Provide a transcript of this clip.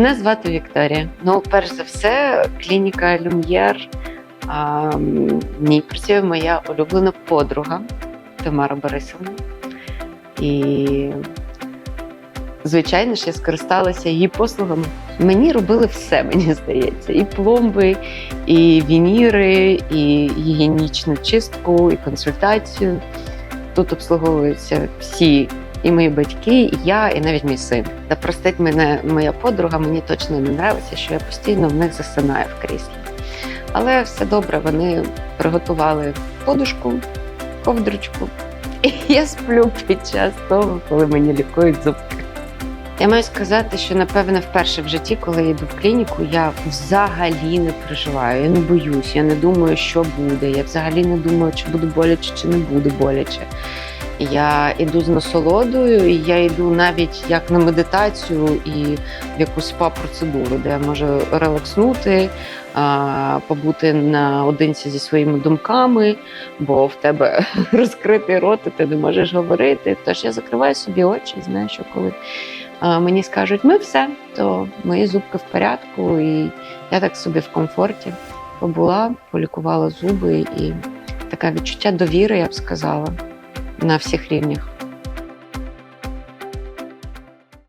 Мене звати Вікторія. Ну, перш за все, клініка Люм'єр. В ній працює моя улюблена подруга Тамара Борисовна. І, звичайно ж, я скористалася її послугами. Мені робили все, мені здається. І пломби, і вініри, і гігієнічну чистку, і консультацію. Тут обслуговуються всі і мої батьки, і я, і навіть мій син. Та простить мене моя подруга, мені точно не подобається, що я постійно в них засинаю в кріслі. Але все добре, вони приготували подушку, ковдручку, і я сплю під час того, коли мені лікують зубки. Я маю сказати, що напевне вперше в житті, коли я йду в клініку, я взагалі не переживаю. Я не боюсь, я не думаю, що буде. Я взагалі не думаю, чи буде боляче, чи не буде боляче. Я йду з насолодою, і я йду навіть як на медитацію і в якусь спа-процедуру, де я можу релакснути, побути наодинці зі своїми думками, бо в тебе розкритий рот, і ти не можеш говорити. Тож я закриваю собі очі, знаю, що коли мені скажуть, ми все, то мої зубки в порядку, і я так собі в комфорті побула, полікувала зуби, і таке відчуття довіри, я б сказала, на всіх рівнях.